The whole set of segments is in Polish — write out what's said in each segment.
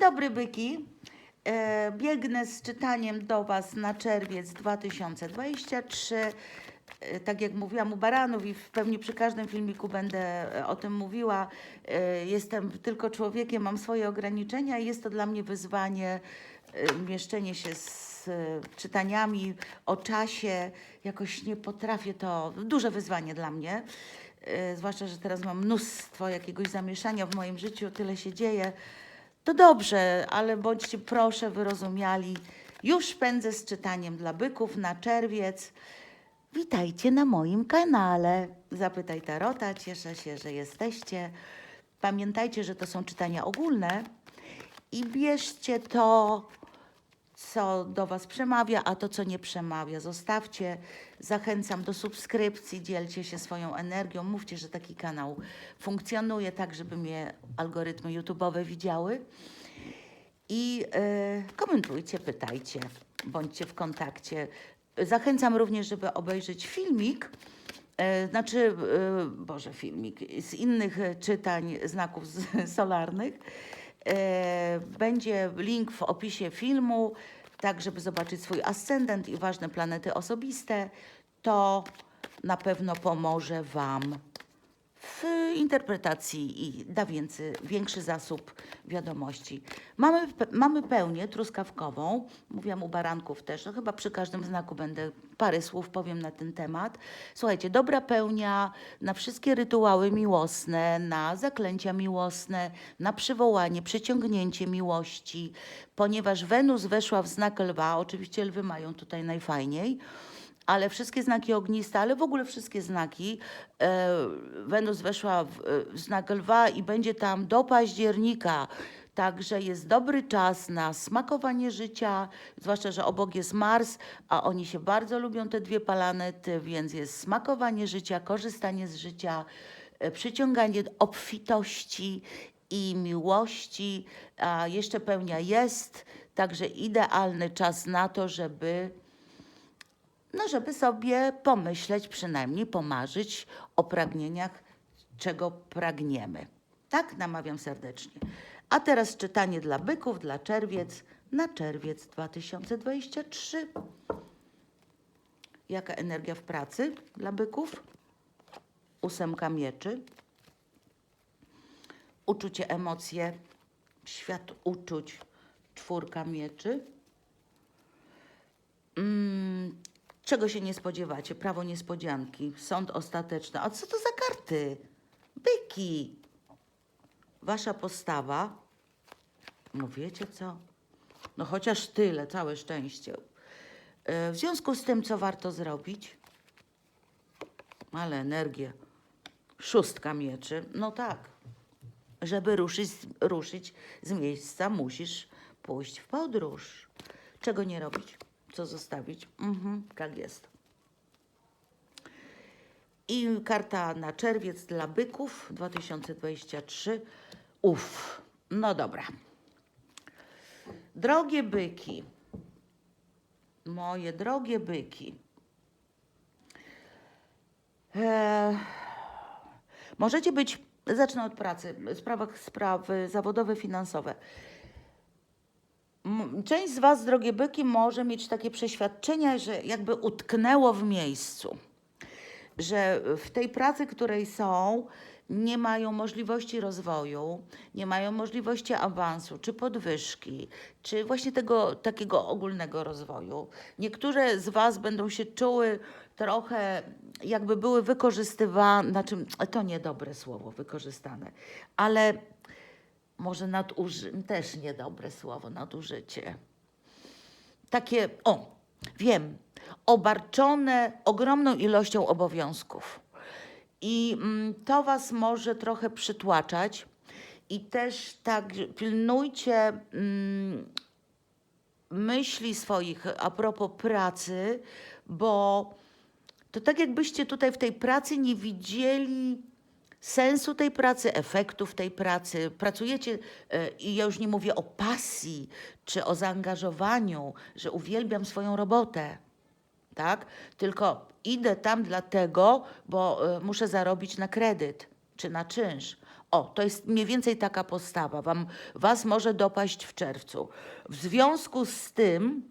dobry, byki. E, biegnę z czytaniem do Was na czerwiec 2023. E, tak jak mówiłam u Baranów i pewnie przy każdym filmiku będę e, o tym mówiła. Jestem tylko człowiekiem, mam swoje ograniczenia i jest to dla mnie wyzwanie mieszczenie się z czytaniami o czasie. Jakoś nie potrafię to, duże wyzwanie dla mnie. Zwłaszcza, że teraz mam mnóstwo jakiegoś zamieszania w moim życiu, tyle się dzieje. To dobrze, ale bądźcie proszę wyrozumiali. Już pędzę z czytaniem dla byków na czerwiec. Witajcie na moim kanale. Zapytaj Tarota, cieszę się, że jesteście. Pamiętajcie, że to są czytania ogólne i bierzcie to, co do Was przemawia, a to, co nie przemawia, zostawcie. Zachęcam do subskrypcji, dzielcie się swoją energią. Mówcie, że taki kanał funkcjonuje tak, żeby mnie algorytmy YouTube'owe widziały. I e, komentujcie, pytajcie, bądźcie w kontakcie. Zachęcam również, żeby obejrzeć filmik, e, znaczy, e, Boże, filmik z innych czytań znaków solarnych. E, będzie link w opisie filmu, tak żeby zobaczyć swój ascendent i ważne planety osobiste. To na pewno pomoże Wam w interpretacji i da więcej, większy zasób wiadomości. Mamy, mamy pełnię truskawkową, mówiłam u baranków też, no chyba przy każdym znaku będę parę słów powiem na ten temat. Słuchajcie, dobra pełnia na wszystkie rytuały miłosne, na zaklęcia miłosne, na przywołanie, przyciągnięcie miłości, ponieważ Wenus weszła w znak lwa, oczywiście lwy mają tutaj najfajniej, ale wszystkie znaki ogniste, ale w ogóle wszystkie znaki. E, Wenus weszła w, w znak lwa i będzie tam do października. Także jest dobry czas na smakowanie życia, zwłaszcza, że obok jest Mars, a oni się bardzo lubią, te dwie planety, więc jest smakowanie życia, korzystanie z życia, e, przyciąganie obfitości i miłości. A jeszcze pełnia jest, także idealny czas na to, żeby no żeby sobie pomyśleć, przynajmniej pomarzyć o pragnieniach, czego pragniemy. Tak, namawiam serdecznie. A teraz czytanie dla byków, dla czerwiec, na czerwiec 2023. Jaka energia w pracy dla byków? Ósemka mieczy. Uczucie, emocje, świat uczuć, czwórka mieczy. Mm, czego się nie spodziewacie? Prawo niespodzianki, sąd ostateczny. A co to za karty? Byki. Wasza postawa. No wiecie co? No chociaż tyle, całe szczęście. E, W związku z tym, co warto zrobić? Ale energię. Szóstka mieczy. No tak. Żeby ruszyć, ruszyć z miejsca, musisz pójść w podróż. Czego nie robić? Co zostawić? Mhm, tak jest. I karta na czerwiec dla byków 2023. Uff, no dobra. Drogie byki, moje drogie byki, e, możecie być, zacznę od pracy, sprawach, sprawy zawodowe, finansowe. Część z Was, drogie byki, może mieć takie przeświadczenia, że jakby utknęło w miejscu, że w tej pracy, której są, nie mają możliwości rozwoju, nie mają możliwości awansu, czy podwyżki, czy właśnie tego takiego ogólnego rozwoju. Niektóre z Was będą się czuły trochę, jakby były wykorzystywane, znaczy to niedobre słowo, wykorzystane, ale może naduży, też niedobre słowo, nadużycie. Takie, o, wiem, obarczone ogromną ilością obowiązków. I mm, to Was może trochę przytłaczać. I też tak pilnujcie mm, myśli swoich a propos pracy, bo to tak jakbyście tutaj w tej pracy nie widzieli sensu tej pracy, efektów tej pracy. Pracujecie e, i ja już nie mówię o pasji czy o zaangażowaniu, że uwielbiam swoją robotę, tak? Tylko idę tam dlatego, bo e, muszę zarobić na kredyt czy na czynsz. O, to jest mniej więcej taka postawa. Wam, was może dopaść w czerwcu. W związku z tym,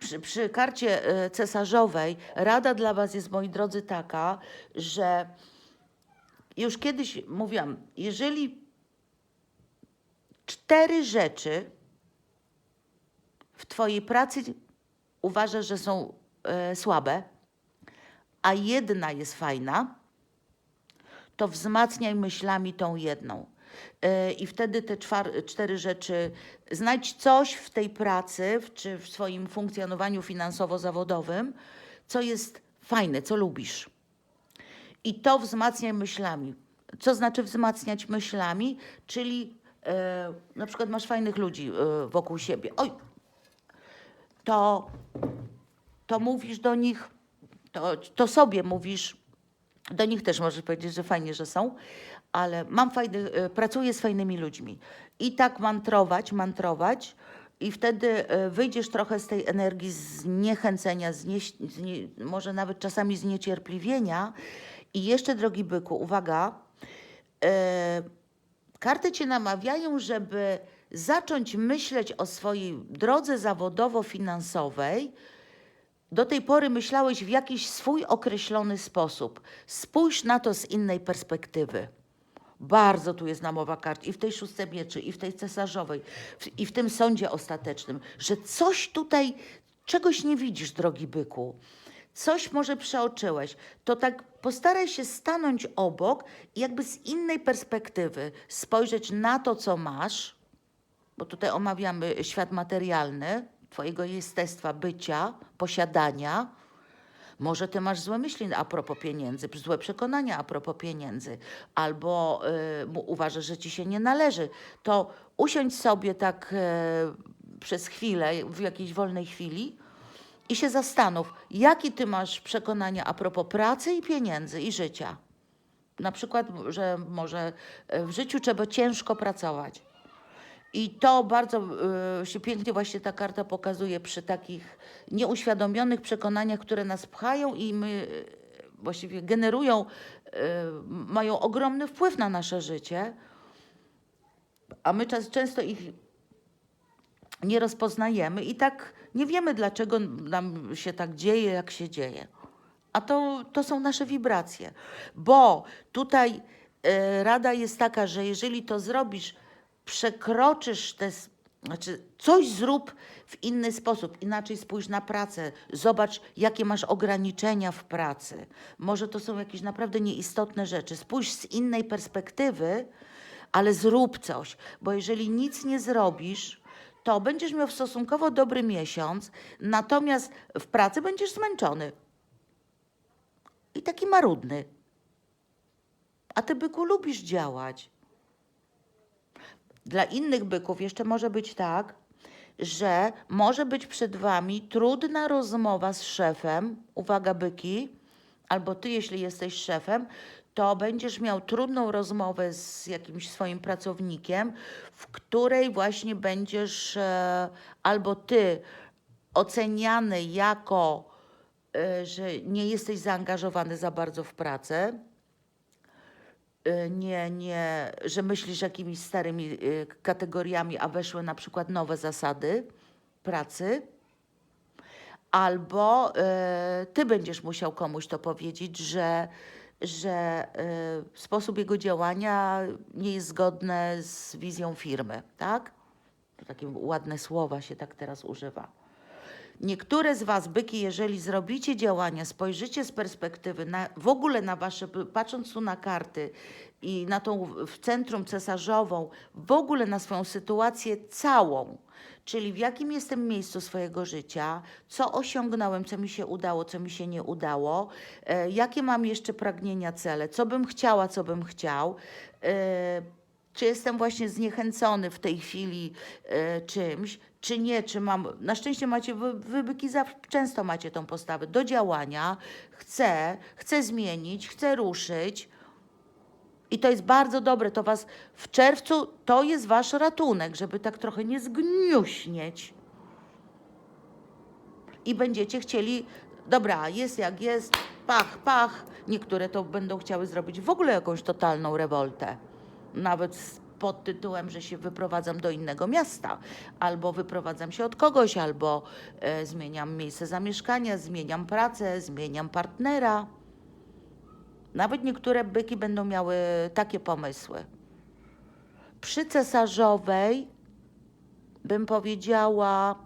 przy, przy karcie e, cesarzowej, rada dla was jest, moi drodzy, taka, że już kiedyś mówiłam, jeżeli cztery rzeczy w Twojej pracy uważasz, że są e, słabe, a jedna jest fajna, to wzmacniaj myślami tą jedną. E, I wtedy te cztery rzeczy, znajdź coś w tej pracy, w, czy w swoim funkcjonowaniu finansowo-zawodowym, co jest fajne, co lubisz. I to wzmacniaj myślami. Co znaczy wzmacniać myślami? Czyli e, na przykład masz fajnych ludzi e, wokół siebie. Oj, to, to mówisz do nich, to, to sobie mówisz, do nich też możesz powiedzieć, że fajnie, że są, ale mam fajny, e, pracuję z fajnymi ludźmi. I tak mantrować, mantrować, i wtedy wyjdziesz trochę z tej energii zniechęcenia, znie, znie, może nawet czasami zniecierpliwienia. I jeszcze, drogi byku, uwaga, e, karty cię namawiają, żeby zacząć myśleć o swojej drodze zawodowo-finansowej. Do tej pory myślałeś w jakiś swój określony sposób. Spójrz na to z innej perspektywy. Bardzo tu jest namowa kart i w tej szóstce mieczy, i w tej cesarzowej, w, i w tym sądzie ostatecznym, że coś tutaj, czegoś nie widzisz, drogi byku. Coś może przeoczyłeś. To tak postaraj się stanąć obok i jakby z innej perspektywy spojrzeć na to, co masz, bo tutaj omawiamy świat materialny, Twojego jestestwa, bycia, posiadania. Może Ty masz złe myśli a propos pieniędzy, złe przekonania a propos pieniędzy, albo y, uważasz, że Ci się nie należy. To usiądź sobie tak y, przez chwilę, w jakiejś wolnej chwili i się zastanów, jakie Ty masz przekonania a propos pracy i pieniędzy i życia. Na przykład, że może y, w życiu trzeba ciężko pracować. I to bardzo y, się pięknie właśnie ta karta pokazuje przy takich nieuświadomionych przekonaniach, które nas pchają i my y, właściwie generują, y, mają ogromny wpływ na nasze życie, a my czas, często ich nie rozpoznajemy i tak nie wiemy, dlaczego nam się tak dzieje, jak się dzieje. A to, to są nasze wibracje. Bo tutaj e, rada jest taka, że jeżeli to zrobisz, przekroczysz te. Znaczy, coś zrób w inny sposób, inaczej spójrz na pracę, zobacz, jakie masz ograniczenia w pracy. Może to są jakieś naprawdę nieistotne rzeczy. Spójrz z innej perspektywy, ale zrób coś, bo jeżeli nic nie zrobisz, to będziesz miał stosunkowo dobry miesiąc, natomiast w pracy będziesz zmęczony i taki marudny. A ty, byku, lubisz działać. Dla innych byków jeszcze może być tak, że może być przed wami trudna rozmowa z szefem, uwaga byki, albo ty, jeśli jesteś szefem, to będziesz miał trudną rozmowę z jakimś swoim pracownikiem, w której właśnie będziesz e, albo ty oceniany jako, e, że nie jesteś zaangażowany za bardzo w pracę, y, nie, nie, że myślisz jakimiś starymi kategoriami, a weszły na przykład nowe zasady pracy, albo ty będziesz musiał komuś to powiedzieć, że, że y, sposób jego działania nie jest zgodny z wizją firmy, tak? To takie ładne słowa się tak teraz używa. Niektóre z Was, byki, jeżeli zrobicie działania, spojrzycie z perspektywy na, w ogóle na Wasze, patrząc tu na karty i na tą w- centrum cesarzową, w ogóle na swoją sytuację całą, czyli w jakim jestem miejscu swojego życia, co osiągnąłem, co mi się udało, co mi się nie udało, e, jakie mam jeszcze pragnienia, cele, co bym chciała, co bym chciał. E, czy jestem właśnie zniechęcony w tej chwili e, czymś, czy nie, czy mam. Na szczęście macie, wy, wy byki zawsze, często macie tą postawę do działania. Chcę, chcę zmienić, chcę ruszyć. I to jest bardzo dobre. To was w czerwcu to jest wasz ratunek, żeby tak trochę nie zgniuśnieć. I będziecie chcieli, dobra, jest jak jest, pach, pach. Niektóre to będą chciały zrobić w ogóle jakąś totalną rewoltę nawet pod tytułem, że się wyprowadzam do innego miasta, albo wyprowadzam się od kogoś, albo e, zmieniam miejsce zamieszkania, zmieniam pracę, zmieniam partnera. Nawet niektóre byki będą miały takie pomysły. Przy cesarzowej bym powiedziała: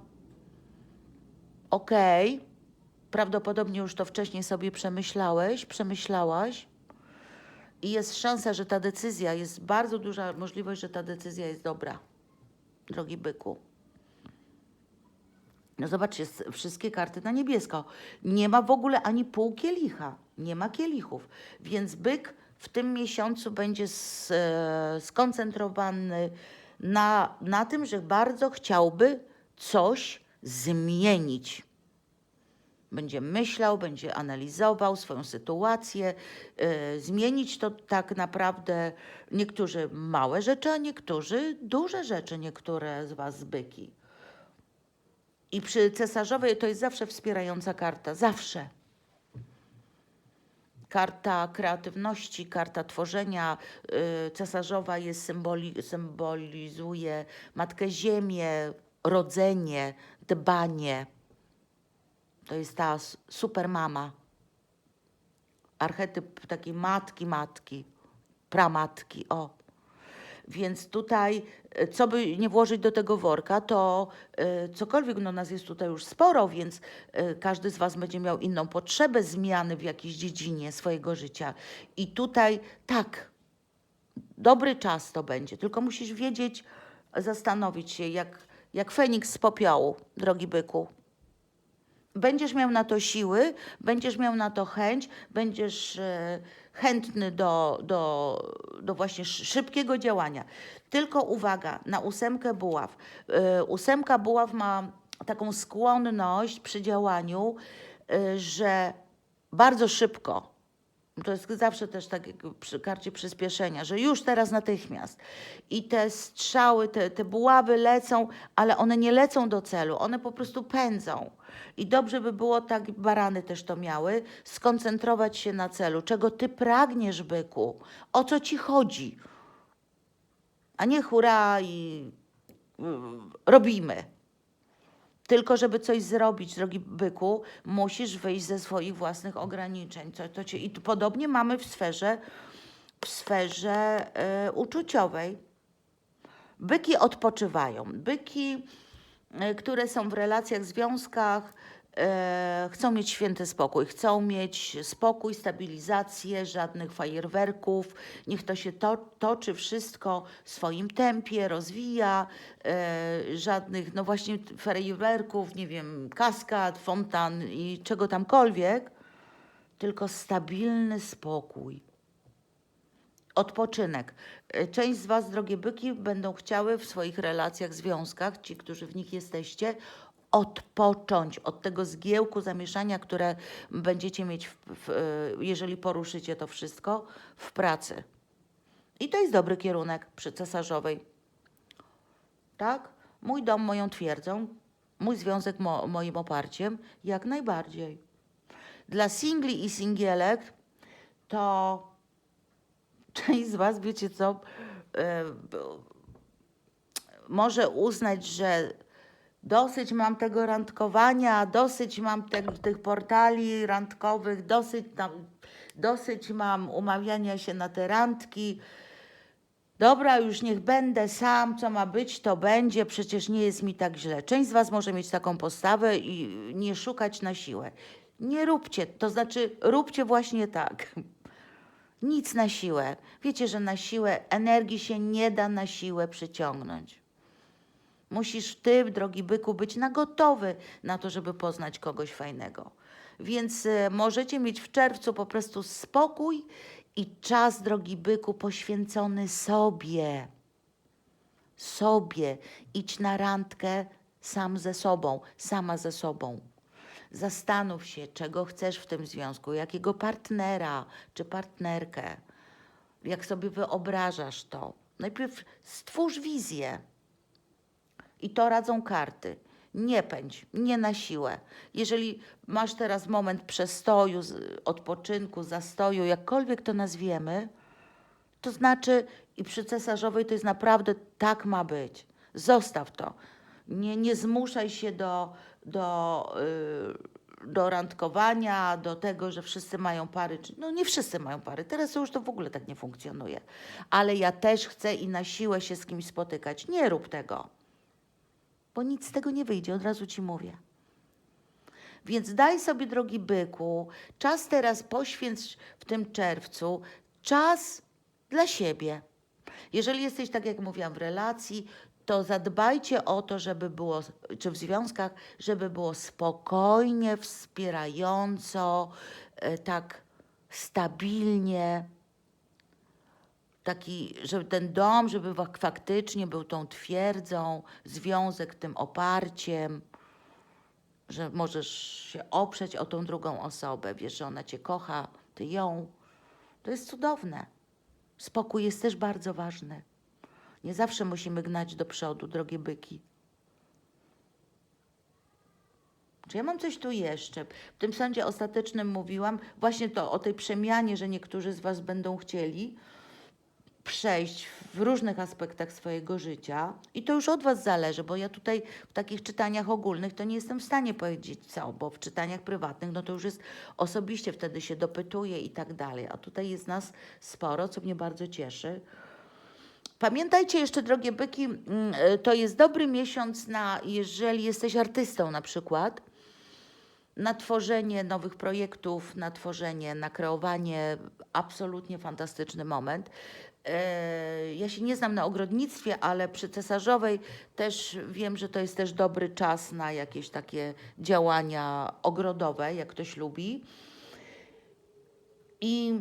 OK, prawdopodobnie już to wcześniej sobie przemyślałeś, przemyślałaś. I jest szansa, że ta decyzja, jest bardzo duża możliwość, że ta decyzja jest dobra, drogi byku. No zobaczcie, wszystkie karty na niebiesko. Nie ma w ogóle ani pół kielicha, nie ma kielichów. Więc byk w tym miesiącu będzie e, skoncentrowany na, na tym, że bardzo chciałby coś zmienić. Będzie myślał, będzie analizował swoją sytuację. y, zmienić to tak naprawdę niektórzy małe rzeczy, a niektórzy duże rzeczy, niektóre z Was byki. I przy cesarzowej to jest zawsze wspierająca karta, zawsze. Karta kreatywności, karta tworzenia. y, Cesarzowa jest symboli, symbolizuje Matkę Ziemię, rodzenie, dbanie. To jest ta s- super mama. Archetyp takiej matki, matki, pramatki, o. Więc tutaj, e, co by nie włożyć do tego worka, to e, cokolwiek, no nas jest tutaj już sporo, więc e, każdy z Was będzie miał inną potrzebę zmiany w jakiejś dziedzinie swojego życia. I tutaj tak, dobry czas to będzie, tylko musisz wiedzieć, zastanowić się, jak, jak Feniks z popiołu, drogi byku. Będziesz miał na to siły, będziesz miał na to chęć, będziesz e, chętny do, do, do właśnie sz- szybkiego działania. Tylko uwaga, na ósemkę buław. E, ósemka buław ma taką skłonność przy działaniu, e, że bardzo szybko to jest zawsze też tak jak przy karcie przyspieszenia, że już teraz natychmiast. I te strzały, te, te buławy lecą, ale one nie lecą do celu, one po prostu pędzą. I dobrze by było, tak barany też to miały, skoncentrować się na celu. Czego ty pragniesz, byku? O co ci chodzi? A nie hura i y, robimy. Tylko, żeby coś zrobić, drogi byku, musisz wyjść ze swoich własnych ograniczeń. To, to cię, I podobnie mamy w sferze, w sferze e, uczuciowej. Byki odpoczywają. Byki, e, które są w relacjach, związkach, e, chcą mieć święty spokój. Chcą mieć spokój, stabilizację, żadnych fajerwerków. Niech to się to, toczy wszystko w swoim tempie, rozwija. E, żadnych, no właśnie, fajerwerków, nie wiem, kaskad, fontan i czego tamkolwiek. Tylko stabilny spokój odpoczynek. E, Część z Was, drogie byki, będą chciały w swoich relacjach, związkach, ci, którzy w nich jesteście, odpocząć od tego zgiełku, zamieszania, które będziecie mieć, w, w, e, jeżeli poruszycie to wszystko, w pracy. I to jest dobry kierunek przy cesarzowej. Tak? Mój dom moją twierdzą, mój związek mo, moim oparciem, jak najbardziej. Dla singli i singielek to część z Was, wiecie co, b- może uznać, że dosyć mam tego randkowania, dosyć mam te, tych portali randkowych, dosyć, tam, dosyć mam umawiania się na te randki. Dobra, już niech będę sam, co ma być, to będzie, przecież nie jest mi tak źle. Część z Was może mieć taką postawę i nie szukać na siłę. Nie róbcie, to znaczy róbcie właśnie tak. Nic na siłę. Wiecie, że na siłę energii się nie da na siłę przyciągnąć. Musisz ty, drogi byku, być na gotowy na to, żeby poznać kogoś fajnego. Więc e, możecie mieć w czerwcu po prostu spokój i czas, drogi byku, poświęcony sobie. Sobie. Idź na randkę sam ze sobą, sama ze sobą. Zastanów się, czego chcesz w tym związku, jakiego partnera czy partnerkę, jak sobie wyobrażasz to. Najpierw stwórz wizję. I to radzą karty. Nie pędź, nie na siłę. Jeżeli masz teraz moment przestoju, odpoczynku, zastoju, jakkolwiek to nazwiemy, To znaczy, i przy cesarzowej to jest naprawdę tak ma być. Zostaw to. Nie, nie zmuszaj się do, do, yy, do randkowania, do tego, że wszyscy mają pary. No nie wszyscy mają pary. Teraz już to w ogóle tak nie funkcjonuje. Ale ja też chcę i na siłę się z kimś spotykać. Nie rób tego. Bo nic z tego nie wyjdzie, od razu ci mówię. Więc daj sobie, drogi byku, czas teraz poświęć w tym czerwcu, czas dla siebie. Jeżeli jesteś, tak jak mówiłam, w relacji, to zadbajcie o to, żeby było, czy w związkach, żeby było spokojnie, wspierająco, e, tak stabilnie. Taki, żeby ten dom, żeby faktycznie był tą twierdzą, związek tym oparciem że możesz się oprzeć o tą drugą osobę, wiesz, że ona cię kocha, ty ją. To jest cudowne. Spokój jest też bardzo ważny. Nie zawsze musimy gnać do przodu, drogie byki. Czy ja mam coś tu jeszcze? W tym sądzie ostatecznym mówiłam właśnie to o tej przemianie, że niektórzy z Was będą chcieli przejść w różnych aspektach swojego życia i to już od Was zależy, bo ja tutaj w takich czytaniach ogólnych to nie jestem w stanie powiedzieć co, bo w czytaniach prywatnych no to już jest osobiście wtedy się dopytuje i tak dalej, a tutaj jest nas sporo, co mnie bardzo cieszy. Pamiętajcie jeszcze, drogie byki, mm, y, to jest dobry miesiąc na, jeżeli jesteś artystą na przykład, na tworzenie nowych projektów, na tworzenie, na kreowanie. Absolutnie fantastyczny moment. E, Ja się nie znam na ogrodnictwie, ale przy cesarzowej też wiem, że to jest też dobry czas na jakieś takie działania ogrodowe, jak ktoś lubi. I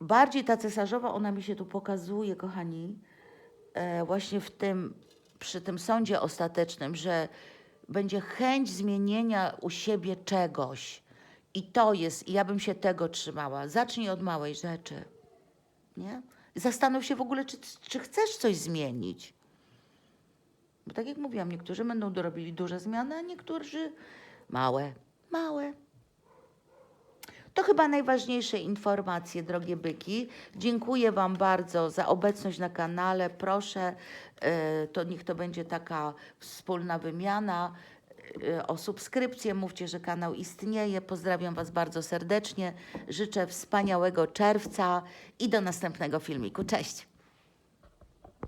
bardziej ta cesarzowa, ona mi się tu pokazuje, kochani, e, właśnie w tym, przy tym sądzie ostatecznym, że będzie chęć zmienienia u siebie czegoś. I to jest, i ja bym się tego trzymała. Zacznij od małej rzeczy. Nie? Zastanów się w ogóle, czy, czy chcesz coś zmienić. Bo tak jak mówiłam, niektórzy będą dorobili duże zmiany, a niektórzy małe. Małe. To chyba najważniejsze informacje, drogie byki. Dziękuję Wam bardzo za obecność na kanale. Proszę, e, to niech to będzie taka wspólna wymiana e, o subskrypcję. Mówcie, że kanał istnieje. Pozdrawiam Was bardzo serdecznie. Życzę wspaniałego czerwca i do następnego filmiku. Cześć!